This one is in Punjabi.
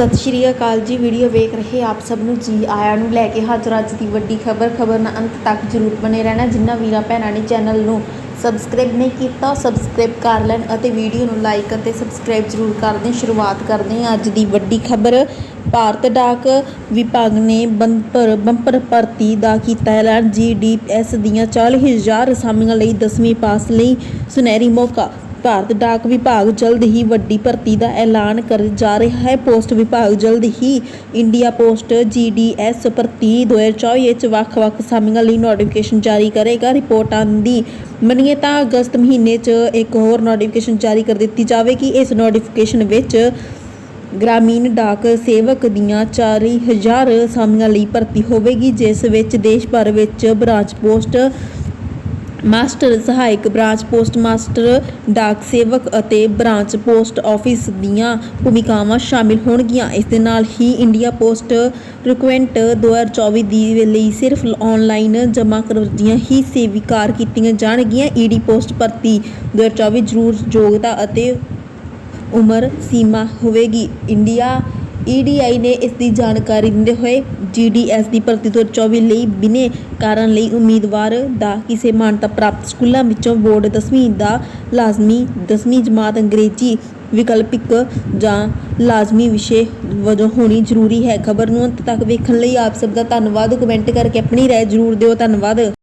ਸਤਿ ਸ਼੍ਰੀ ਅਕਾਲ ਜੀ। ਵੀਡੀਓ ਵੇਖ ਰਹੇ ਆਪ ਸਭ ਨੂੰ ਜੀ ਆਇਆਂ ਨੂੰ ਲੈ ਕੇ ਹਾਜ਼ਰ ਅੱਜ ਦੀ ਵੱਡੀ ਖਬਰ। ਖਬਰ ਨਾਲ ਅੰਤ ਤੱਕ ਜਰੂਰ ਬਣੇ ਰਹਿਣਾ। ਜਿੰਨਾ ਵੀਰਾਂ ਭੈਣਾਂ ਨੇ ਚੈਨਲ ਨੂੰ ਸਬਸਕ੍ਰਾਈਬ ਨਹੀਂ ਕੀਤਾ ਸਬਸਕ੍ਰਾਈਬ ਕਰ ਲੈਣ ਅਤੇ ਵੀਡੀਓ ਨੂੰ ਲਾਈਕ ਅਤੇ ਸਬਸਕ੍ਰਾਈਬ ਜਰੂਰ ਕਰ ਦੇਣ। ਸ਼ੁਰੂਆਤ ਕਰਦੇ ਹਾਂ ਅੱਜ ਦੀ ਵੱਡੀ ਖਬਰ। ਭਾਰਤ ਡਾਕ ਵਿਭਾਗ ਨੇ ਬੰਪਰ ਬੰਪਰ ਭਰਤੀ ਦਾ ਕੀਤਾ ਐਲਾਨ। ਜੀਡੀਐਸ ਦੀਆਂ 40000 ਅਸਾਮੀਆਂ ਲਈ 10ਵੀਂ ਪਾਸ ਲਈ ਸੁਨਹਿਰੀ ਮੌਕਾ। ਭਾਰਤ ਡਾਕ ਵਿਭਾਗ ਜਲਦ ਹੀ ਵੱਡੀ ਭਰਤੀ ਦਾ ਐਲਾਨ ਕਰ ਜਾ ਰਿਹਾ ਹੈ। ਪੋਸਟ ਵਿਭਾਗ ਜਲਦ ਹੀ ਇੰਡੀਆ ਪੋਸਟ ਜੀਡੀਐਸ ਭਰਤੀ 2024 ਵਿੱਚ ਵੱਖ-ਵੱਖ ਅਸਾਮੀਆਂ ਲਈ ਨੋਟੀਫਿਕੇਸ਼ਨ ਜਾਰੀ ਕਰੇਗਾ। ਰਿਪੋਰਟਾਂ ਦੀ ਮੰਨੀਏ ਤਾਂ ਅਗਸਤ ਮਹੀਨੇ 'ਚ ਇੱਕ ਹੋਰ ਨੋਟੀਫਿਕੇਸ਼ਨ ਜਾਰੀ ਕਰ ਦਿੱਤੀ ਜਾਵੇਗੀ। ਇਸ ਨੋਟੀਫਿਕੇਸ਼ਨ ਵਿੱਚ ਗ੍ਰਾਮੀਣ ਡਾਕ ਸੇਵਕ ਦੀਆਂ 4000 ਅਸਾਮੀਆਂ ਲਈ ਭਰਤੀ ਹੋਵੇਗੀ, ਜਿਸ ਵਿੱਚ ਦੇਸ਼ ਭਰ ਵਿੱਚ ਬ੍ਰਾਂਚ ਪੋਸਟ ਮਾਸਟਰ ਸਹਾਇਕ ਬ੍ਰਾਂਚ ਪੋਸਟ ਮਾਸਟਰ, ਡਾਕ ਸੇਵਕ ਅਤੇ ਬ੍ਰਾਂਚ ਪੋਸਟ ਆਫਿਸ ਦੀਆਂ ਭੂਮਿਕਾਵਾਂ ਸ਼ਾਮਿਲ ਹੋਣਗੀਆਂ। ਇਸ ਦੇ ਨਾਲ ਹੀ ਇੰਡੀਆ ਪੋਸਟ ਰਿਕੁਐਂਟ 2024 ਦੀ ਲਈ ਸਿਰਫ ਆਨਲਾਈਨ ਜਮ੍ਹਾਂ ਕਰਵਾਈਆਂ ਹੀ ਸਵੀਕਾਰ ਕੀਤੀਆਂ ਜਾਣਗੀਆਂ। ਈਡੀ ਪੋਸਟ ਭਰਤੀ 2024 ਜ਼ਰੂਰ ਯੋਗਤਾ ਅਤੇ ਉਮਰ ਸੀਮਾ ਹੋਵੇਗੀ। ਇੰਡੀਆ ਈਡੀਆਈ ਨੇ ਇਸ ਦੀ ਜਾਣਕਾਰੀ ਦਿੰਦੇ ਹੋਏ ਜੀਡੀਐਸ ਦੀ ਭਰਤੀ 2024 ਲਈ ਬਿਨੇ ਕਾਰਨ ਲਈ ਉਮੀਦਵਾਰ ਦਾ ਕਿਸੇ ਮਾਨਤਾ ਪ੍ਰਾਪਤ ਸਕੂਲਾਂ ਵਿੱਚੋਂ ਬੋਰਡ 10ਵੀਂ ਦਾ ਲਾਜ਼ਮੀ 10ਵੀਂ ਜਮਾਤ ਅੰਗਰੇਜ਼ੀ ਵਿਕਲਪਿਕ ਜਾਂ ਲਾਜ਼ਮੀ ਵਿਸ਼ੇ ਵਜੋਂ ਹੋਣੀ ਜ਼ਰੂਰੀ ਹੈ। ਖਬਰ ਨੂੰ ਅੰਤ ਤੱਕ ਵੇਖਣ ਲਈ ਆਪ ਸਭ ਦਾ ਧੰਨਵਾਦ। ਕਮੈਂਟ ਕਰਕੇ ਆਪਣੀ ਰਾਏ ਜ਼ਰੂਰ ਦਿਓ। ਧੰਨਵਾਦ।